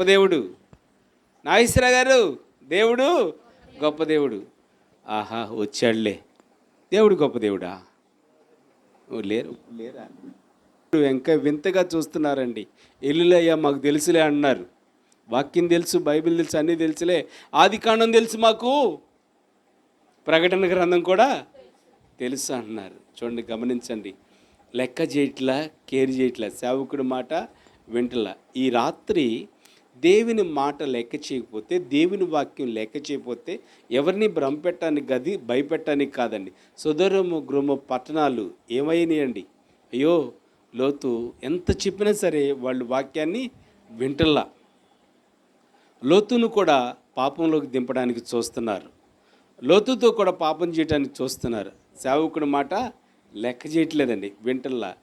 గొప్ప దేవుడు. నాగేశ్వర గారు దేవుడు గొప్ప దేవుడు. ఆహా వచ్చాడులే. దేవుడు గొప్ప దేవుడా? ఓ, లేరు. లేరా? ఇప్పుడు ఇంకా వింతగా చూస్తున్నారండి. ఎల్లులయ్యా మాకు తెలుసులే అన్నారు. వాక్యం తెలుసు బైబిల్ తెలుసు అన్నీ తెలుసులే. ఆది కాండం తెలుసు మాకు. ప్రకటన గ్రంథం కూడా తెలుసు అన్నారు. చూడండి గమనించండి. లెక్క చేయట్లా కేర్ చేయట్లా సేవకుడి మాట వింటలా. ఈ రాత్రి దేవుని మాట లెక్క చేయకపోతే దేవుని వాక్యం లెక్క చేయకపోతే ఎవరిని భ్రమపెట్టడానికి గది భయపెట్టడానికి కాదండి. సుదరము గృహము పట్టణాలు ఏమైనాయండి అయ్యో లోతు ఎంత చెప్పినా సరే వాళ్ళు వాక్యాన్ని వింటల్లా. లోతును కూడా పాపంలోకి దింపడానికి చూస్తున్నారు. లోతుతో కూడా పాపం చేయడానికి చూస్తున్నారు. సేవకుడి మాట లెక్క చేయట్లేదండి వింటల్లా.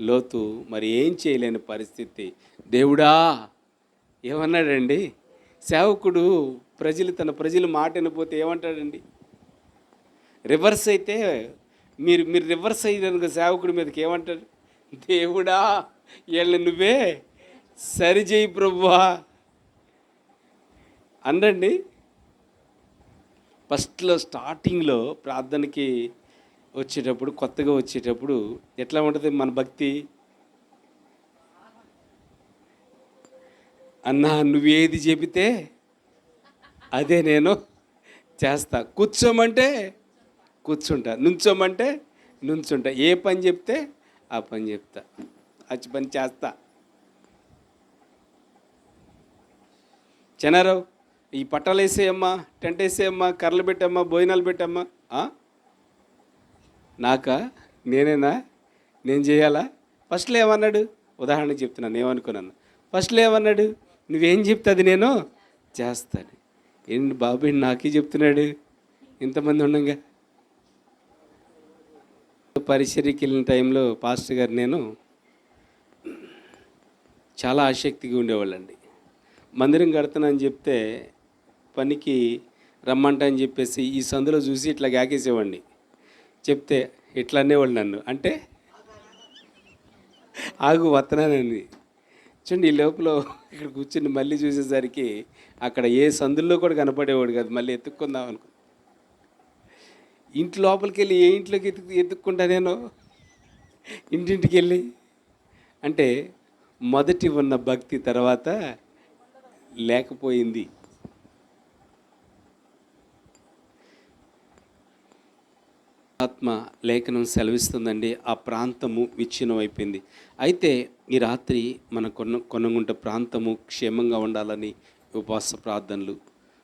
లోతు మరి ఏం చేయలేని పరిస్థితి. దేవుడా ఏమన్నాడండి? సేవకుడు ప్రజలు తన ప్రజలు మాట వినపోతే ఏమంటాడండి? రివర్స్ అయితే మీరు మీరు రివర్స్ అయ్యారు సేవకుడి మీదకి ఏమంటారు? దేవుడా వీళ్ళని నువ్వే సరిచేయి ప్రభువా. అనండి ఫస్ట్లో స్టార్టింగ్లో ప్రార్థనకి వచ్చేటప్పుడు కొత్తగా వచ్చేటప్పుడు ఎట్లా ఉంటుంది మన భక్తి? అన్నా నువ్వేది చెబితే అదే నేను చేస్తా. కూర్చోమంటే కూర్చుంటా. నుంచోమంటే నుంచుంటా. ఏ పని చెప్తే ఆ పని చెప్తా. అచ్చి పని చేస్తా. చెనారావు ఈ పట్టాలు వేసేయమ్మా టెంట్ వేసేయమ్మా కర్రలు పెట్టమ్మా భోజనాలు పెట్టమ్మా నాకా? నేనేనా? నేను చేయాలా? ఫస్ట్లో ఏమన్నాడు? ఉదాహరణకి చెప్తున్నాను ఏమనుకున్నాను ఫస్ట్లో ఏమన్నాడు? నువ్వేం చెప్తే అది నేను? చేస్తాను. ఏంటి బాబు నాకే చెప్తున్నాడు? ఇంతమంది ఉండగా. పరిచర్యకి వెళ్ళిన టైంలో పాస్టర్ గారు నేను చాలా ఆసక్తిగా ఉండేవాళ్ళండి. మందిరం కడతానని చెప్తే పనికి రమ్మంట అని చెప్పేసి ఈ సందులో చూసి ఇట్లా గాకేసేవాడిని. చెప్తే ఇట్లా అనేవాళ్ళు నన్ను. అంటే ఆగు వత్తనానండి చూడండి ఈ లోపల ఇక్కడ కూర్చుని మళ్ళీ చూసేసరికి అక్కడ ఏ సందుల్లో కూడా కనపడేవాడు కాదు. మళ్ళీ ఎత్తుక్కుందాం అనుకో. ఇంటి లోపలికి వెళ్ళి ఏ ఇంట్లోకి ఎత్తు ఎత్తుక్కుంటా నేను? ఇంటింటికి వెళ్ళి అంటే మొదటి ఉన్న భక్తి తర్వాత లేకపోయింది. ఆత్మ లేఖనం సెలవిస్తుందండి ఆ ప్రాంతము విచ్ఛిన్నం అయిపోయింది అయితే ఈ రాత్రి మన కొన్న కొనగుంట ప్రాంతము క్షేమంగా ఉండాలని ఉపవాస ప్రార్థనలు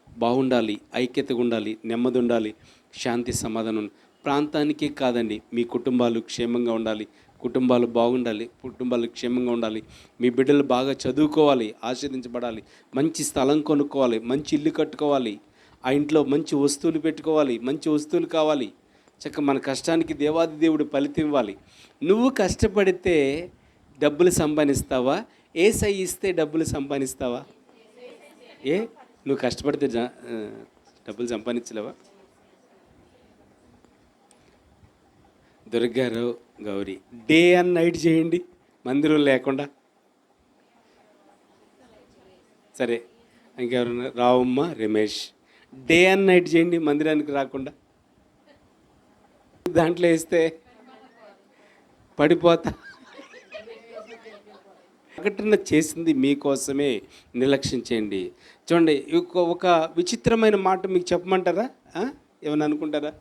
బాగుండాలి ఐక్యతగా ఉండాలి నెమ్మది ఉండాలి శాంతి సమాధానం ప్రాంతానికే కాదండి మీ కుటుంబాలు క్షేమంగా ఉండాలి కుటుంబాలు బాగుండాలి కుటుంబాలు క్షేమంగా ఉండాలి. మీ బిడ్డలు బాగా చదువుకోవాలి ఆస్వాదించబడాలి మంచి స్థలం కొనుక్కోవాలి మంచి ఇల్లు కట్టుకోవాలి ఆ ఇంట్లో మంచి వస్తువులు పెట్టుకోవాలి మంచి వస్తువులు కావాలి. చక్క మన కష్టానికి దేవాది దేవుడు ఫలితం ఇవ్వాలి. నువ్వు కష్టపడితే డబ్బులు సంపాదిస్తావా? ఏ సై ఇస్తే డబ్బులు సంపాదిస్తావా? ఏ? నువ్వు కష్టపడితే డబ్బులు సంపాదించలేవా? Durga Rao Gauri day and night చేయండి మందిరం లేకుండా. సరే ఇంకెవరన్నా రావమ్మ రమేష్. డే అండ్ నైట్ చేయండి మందిరానికి రాకుండా. దాంట్లో వేస్తే పడిపోతా. ప్రకటన చేసింది మీకోసమే నిర్లక్ష్యం చేయండి. చూడండి ఒక విచిత్రమైన మాట మీకు చెప్పమంటారా? ఏమన్నా అనుకుంటారా?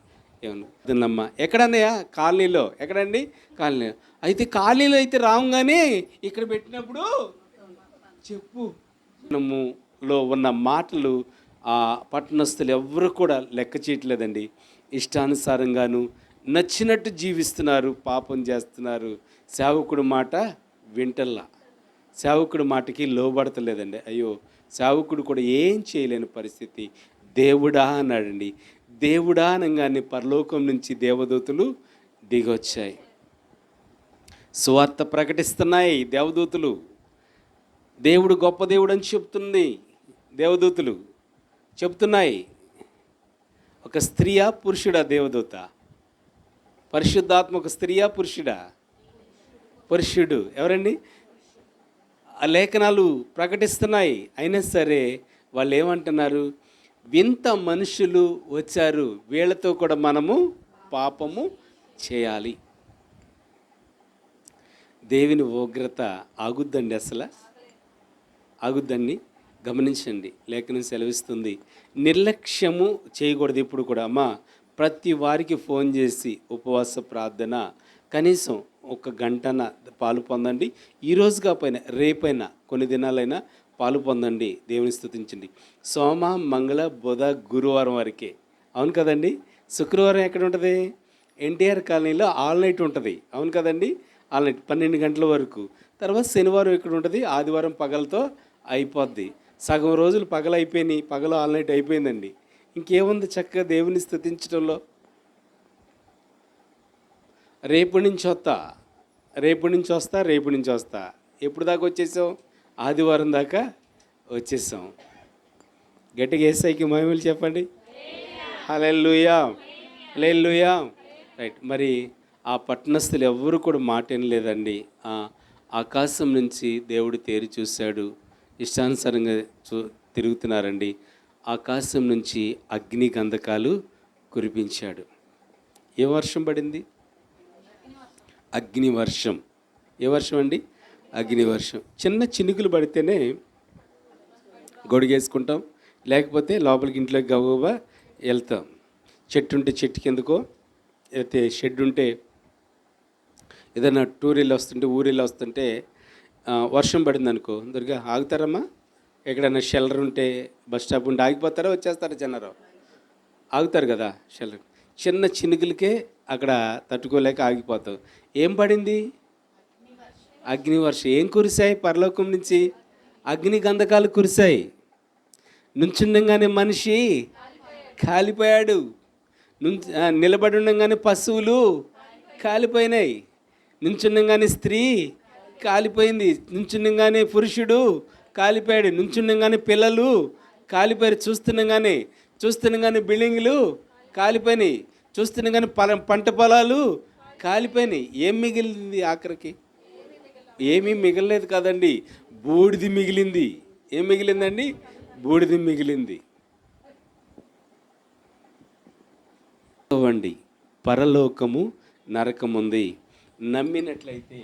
ఏమన్నా. ఎక్కడన్నయ్యా? కాలనీలో. ఎక్కడండి? కాలనీ అయితే కాలనీలో అయితే రాగానే ఇక్కడ పెట్టినప్పుడు చెప్పు. మనములో ఉన్న మాటలు ఆ పట్టణస్తులు ఎవరు కూడా లెక్క చేయట్లేదండి. ఇష్టానుసారంగాను నచ్చినట్టు జీవిస్తున్నారు పాపం చేస్తున్నారు. సేవకుడు మాట వింటల్లా. సేవకుడు మాటకి లోబడతలేదండి. అయ్యో సేవకుడు కూడా ఏం చేయలేని పరిస్థితి. దేవుడా అన్నాడండి. దేవుడా అనగానే పరలోకం నుంచి దేవదూతలు దిగొచ్చాయి. సువార్త ప్రకటిస్తున్నాయి దేవదూతలు. దేవుడు గొప్ప దేవుడు అని చెప్తుంది దేవదూతలు. చెప్తున్నాయి. ఒక స్త్రీయా పురుషుడా దేవదూత? పరిశుద్ధాత్మక స్త్రీయా పురుషుడా? పురుషుడు. ఎవరండి? ఆ లేఖనాలు ప్రకటిస్తున్నాయి. అయినా సరే వాళ్ళు ఏమంటున్నారు వింత మనుషులు వచ్చారు. వీళ్ళతో కూడా మనము పాపము చేయాలి. దేవుని ఉగ్రత ఆగుద్దండి అసలు. ఆగుద్దండి. గమనించండి. లేఖనం సెలవిస్తుంది. నిర్లక్ష్యము చేయకూడదు ఇప్పుడు కూడా. అమ్మా ప్రతి వారికి ఫోన్ చేసి ఉపవాస ప్రార్థన కనీసం ఒక గంటన పాలు పొందండి. ఈ రోజు రేపైనా కొన్ని దినాలైనా పాలు పొందండి. దేవుని స్థుతించండి సోమ మంగళ బుధ గురువారం వరకే. అవును కదండి? శుక్రవారం ఎక్కడ ఉంటుంది? ఎన్టీఆర్ కాలనీలో ఆల్ నైట్ ఉంటుంది. అవును కదండి? ఆల్ నైట్ పన్నెండు గంటల వరకు. తర్వాత శనివారం ఎక్కడ ఉంటుంది? ఆదివారం పగలతో అయిపోద్ది. సగం రోజులు పగలైపోయినాయి. అయిపోయినాయి పగలు ఆల్ నైట్ అయిపోయిందండి. ఇంకేముంది చక్కగా దేవుని స్థుతించడంలో రేపు నుంచి వస్తా. రేపు నుంచి వస్తా రేపు నుంచి వస్తా. ఎప్పుడు దాకా వచ్చేసాం ఆదివారం దాకా వచ్చేసాం. గట్టిగా ఏసైకి మహిమలు చెప్పండి. హలెల్లుయా. లెల్లుయా రైట్. మరి ఆ పట్టణస్థులు ఎవ్వరు కూడా మాట లేదండి ఆకాశం నుంచి దేవుడు తేరి చూశాడు. ఇష్టానుసారంగా చూ తిరుగుతున్నారండి. ఆకాశం నుంచి అగ్ని గంధకాలు కురిపించాడు. ఏ వర్షం పడింది? అగ్ని వర్షం. ఏ వర్షం అండి? అగ్ని వర్షం. చిన్న చినుకులు పడితేనే గొడిగేసుకుంటాం. లేకపోతే లోపలికి ఇంట్లోకి గబగబా వెళ్తాం. చెట్టు ఉంటే చెట్టు కిందకో అయితే షెడ్ ఉంటే ఏదైనా టూర్ వెళ్ళి వస్తుంటే ఊరు వెళ్ళి వస్తుంటే వర్షం పడింది అనుకో దొరికా ఆగుతారమ్మా? ఎక్కడైనా షెల్టర్ ఉంటే బస్ స్టాప్ ఉంటే ఆగిపోతారా? వచ్చేస్తారా జనరు ఆగుతారు కదా షెల్టర్. చిన్న చినుకులకే అక్కడ తట్టుకోలేక ఆగిపోతావు ఏం పడింది? అగ్ని వర్షం ఏం కురిశాయి? పరలోకం నుంచి అగ్ని గంధకాలు కురిశాయి. నుంచుండగానే మనిషి కాలిపోయాడు. నిలబడి ఉండగానే పశువులు కాలిపోయినాయి. నుంచుండగానే స్త్రీ కాలిపోయింది. నుంచుండగానే పురుషుడు కాలిపోయాడు. నుంచుండగానే పిల్లలు కాలిపోయారు. చూస్తుండగానే చూస్తుండగానే బిల్డింగ్లు కాలిపోయినాయి. చూస్తుండగానే పల పంట పొలాలు కాలిపోయినాయి. ఏం మిగిలింది ఆఖరికి? ఏమీ మిగలలేదు కదండి. బూడిది మిగిలింది. ఏం మిగిలిందండి? బూడిది మిగిలింది. అండి పరలోకము నరకముంది. నమ్మినట్లయితే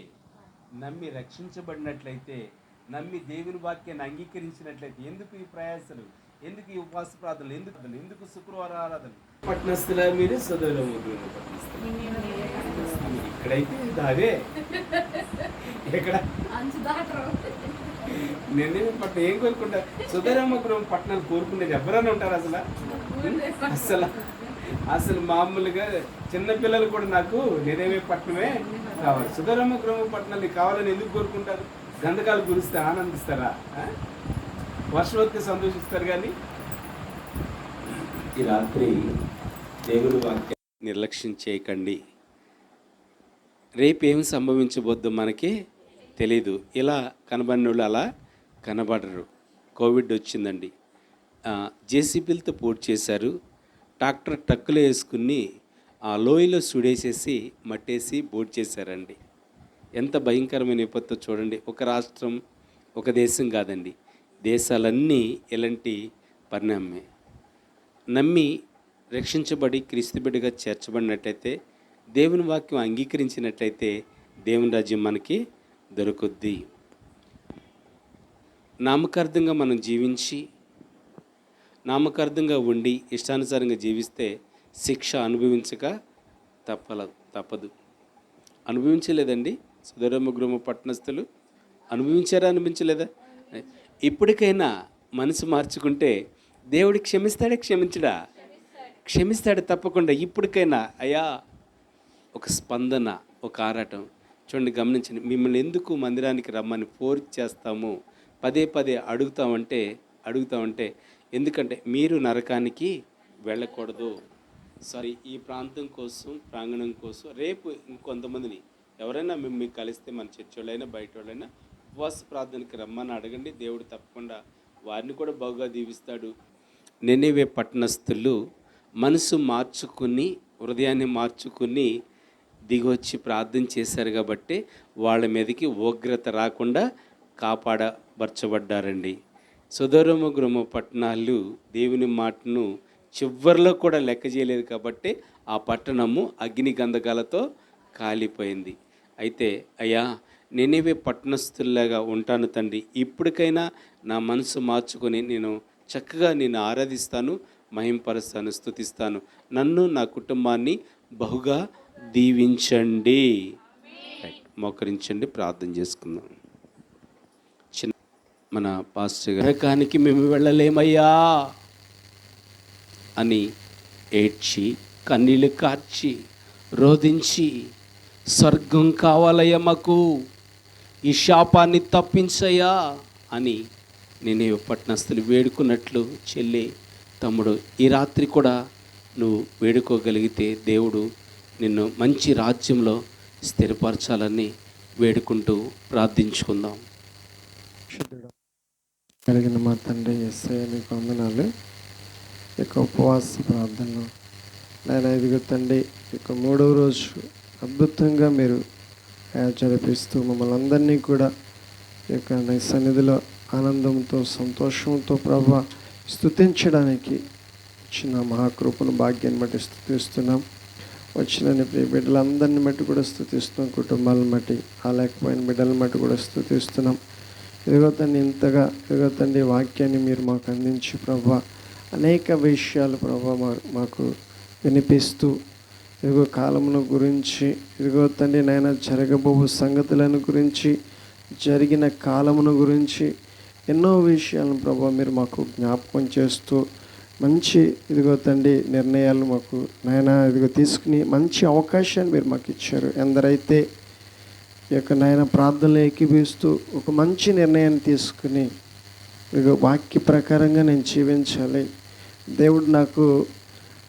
నమ్మి రక్షించబడినట్లయితే నమ్మి దేవుని వాక్యాన్ని అంగీకరించినట్లయితే ఎందుకు ఈ ప్రయాసలు? ఎందుకు ఈ ఉపవాస ప్రార్థనలు? ఎందుకు ఎందుకు శుక్రవారం ఆరాధన పట్నస్తుల మీరు ఇక్కడైతే దావే ఎక్కడ? నేనే పట్ల ఏం కోరుకుంటా? సుధరామపురం పట్టణాలు కోరుకునేది ఎవరైనా ఉంటారు అసలు? అసలు అసలు మామూలుగా చిన్న పిల్లలు కూడా నాకు నేనేమే పట్టణమే కావాలి. సుధరామపురం పట్టణాలు కావాలని ఎందుకు కోరుకుంటారు? గంధకాలు కురిస్తే ఆనందిస్తారా? ఆ? వర్షం వస్తే సంతోషిస్తారు కానీ? ఈ రాత్రి దేవుడు వాక్యం నిర్లక్ష్యం చేయకండి రేపు ఏం సంభవించబోద్దో మనకి తెలీదు. ఇలా కనబడినోళ్ళు అలా కనబడరు. కోవిడ్ వచ్చిందండి. జేసీబీలతో పూర్తి చేశారు. ట్రాక్టర్ టక్కులు వేసుకుని ఆ లోయలో సుడేసేసి మట్టేసి బోట్ చేశారండి. ఎంత భయంకరమైన విపత్తు చూడండి. ఒక రాష్ట్రం ఒక దేశం కాదండి. దేశాలన్నీ ఎలాంటి పరిణామమే. నమ్మి రక్షించబడి క్రీస్తు బిడ్డగా చేర్చబడినట్లయితే దేవుని వాక్యం అంగీకరించినట్లయితే దేవుని రాజ్యం మనకి దొరుకుద్ది. నామకార్థంగా మనం జీవించి నామకార్థంగా ఉండి ఇష్టానుసారంగా జీవిస్తే శిక్ష అనుభవించక తప్పల తప్పదు. అనుభవించలేదండి. సుధరమ గృహ పట్టణస్థులు అనుభవించారా అనిపించలేదా? ఇప్పటికైనా మనసు మార్చుకుంటే దేవుడు క్షమిస్తాడే క్షమించడా? క్షమిస్తాడు తప్పకుండా. ఇప్పటికైనా అయా ఒక స్పందన ఒక ఆరాటం. చూడండి గమనించండి. మిమ్మల్ని ఎందుకు మందిరానికి రమ్మని ఫోర్స్ చేస్తాము? పదే పదే అడుగుతామంటే అడుగుతామంటే ఎందుకంటే మీరు నరకానికి వెళ్ళకూడదు. సారీ ఈ ప్రాంతం కోసం ప్రాంగణం కోసం రేపు ఇంకొంతమందిని ఎవరైనా మేము మీకు కలిస్తే మన చర్చ వాళ్ళైనా బయట వాళ్ళైనా ఉపవాస ప్రార్థనకి రమ్మని అడగండి. దేవుడు తప్పకుండా వారిని కూడా బాగా దీవిస్తాడు. నెనేవే పట్టణస్థులు మనసు మార్చుకుని హృదయాన్ని మార్చుకుని దిగొచ్చి ప్రార్థన చేశారు కాబట్టి వాళ్ళ మీదకి ఉగ్రత రాకుండా కాపాడబరచబడ్డారండి. సుధరమ గృహ పట్టణాలు దేవుని మాటను చివరిలో కూడా లెక్క చేయలేదు కాబట్టి ఆ పట్టణము అగ్ని గంధకాలతో కాలిపోయింది. అయితే అయ్యా నేనేవే పట్టణస్థుల్లాగా ఉంటాను తండ్రి. ఇప్పటికైనా నా మనసు మార్చుకొని నేను చక్కగా నేను ఆరాధిస్తాను మహింపరుస్తాను స్థుతిస్తాను నన్ను నా కుటుంబాన్ని బహుగా దీవించండి. మోకరించండి ప్రార్థన చేసుకుందాం. చిన్న మన పాస్టర్ గారు మేము వెళ్ళలేమయ్యా అని ఏడ్చి కన్నీళ్ళు కార్చి రోధించి స్వర్గం కావాలయ్యా మాకు ఈ శాపాన్ని తప్పించయ్యా అని నేను పట్టణస్థులు వేడుకున్నట్లు చెల్లి తమ్ముడు ఈ రాత్రి కూడా నువ్వు వేడుకోగలిగితే దేవుడు నిన్ను మంచి రాజ్యంలో స్థిరపరచాలని వేడుకుంటూ ప్రార్థించుకుందాం. కలిగిన మా తండ్రి ఎస్ఐ మీకు వందనాలు. ఇక యొక్క ఉపవాస ప్రార్థనలు నేను ఐదుగు తండ్రి ఇక మూడవ రోజు అద్భుతంగా మీరు ఆ, మమ్మల్ని అందరినీ కూడా ఈ యొక్క నీ సన్నిధిలో ఆనందంతో సంతోషంతో ప్రభా స్థుతించడానికి ఇచ్చిన మహాకృపను భాగ్యాన్ని బట్టి స్థుతిస్తున్నాం వచ్చిన ప్రియ బిడ్డలందరిని బట్టి కూడా స్థుతిస్తున్నాం కుటుంబాలను బట్టి ఆ లేకపోయిన బిడ్డలను బట్టి కూడా స్థుతిస్తున్నాం ఇదిగో తండ్రి ఇంతగా ఇదిగో తండ్రి వాక్యాన్ని మీరు మాకు అందించి ప్రభా అనేక విషయాలు ప్రభా మా మాకు వినిపిస్తూ ఇదిగో కాలమును గురించి ఇదిగో తండ్రి నాయన జరగబోవు సంగతులను గురించి జరిగిన కాలమును గురించి ఎన్నో విషయాలను ప్రభా మీరు మాకు జ్ఞాపకం చేస్తూ మంచి ఇదిగో తండ్రి నిర్ణయాలు మాకు నాయన ఇదిగో తీసుకుని మంచి అవకాశాన్ని మీరు మాకు ఇచ్చారు. ఎందరైతే ఈ యొక్క నాయన ప్రార్థనలు ఏకీభవిస్తూ ఒక మంచి నిర్ణయాన్ని తీసుకుని ఇదిగో వాక్య ప్రకారంగా నేను జీవించాలి. దేవుడు నాకు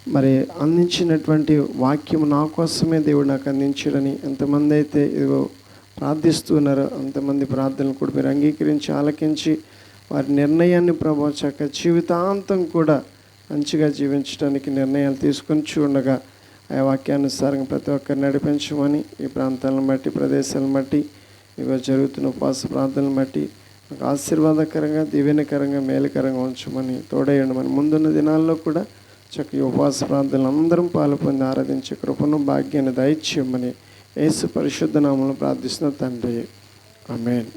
మరి అందించినటువంటి వాక్యం నా కోసమే దేవుడు నాకు అందించాడని ఎంతమంది అయితే ఇదిగో ప్రార్థిస్తున్నారో అంతమంది ప్రార్థనలు కూడా మీరు అంగీకరించి ఆలకించి వారి నిర్ణయాన్ని ప్రభావించాక జీవితాంతం కూడా మంచిగా జీవించడానికి నిర్ణయాలు తీసుకొని చూడగా ఆ వాక్యానుసారంగా ప్రతి ఒక్కరిని నడిపించమని ఈ ప్రాంతాలను బట్టి ప్రదేశాలను బట్టి ఇవి జరుగుతున్న ఉపవాస ప్రాంతాలను బట్టి నాకు ఆశీర్వాదకరంగా దీవెనకరంగా మేలుకరంగా ఉంచమని తోడేయండి మన ముందున్న దినాల్లో కూడా చక్కగా ఉపవాస ప్రార్థనలు అందరం పాలు పొంది ఆరాధించే కృపను భాగ్యాన్ని దయచేయమని యేసు పరిశుద్ధ నామంలో ప్రార్థిస్తున్న తండ్రి. అమేన్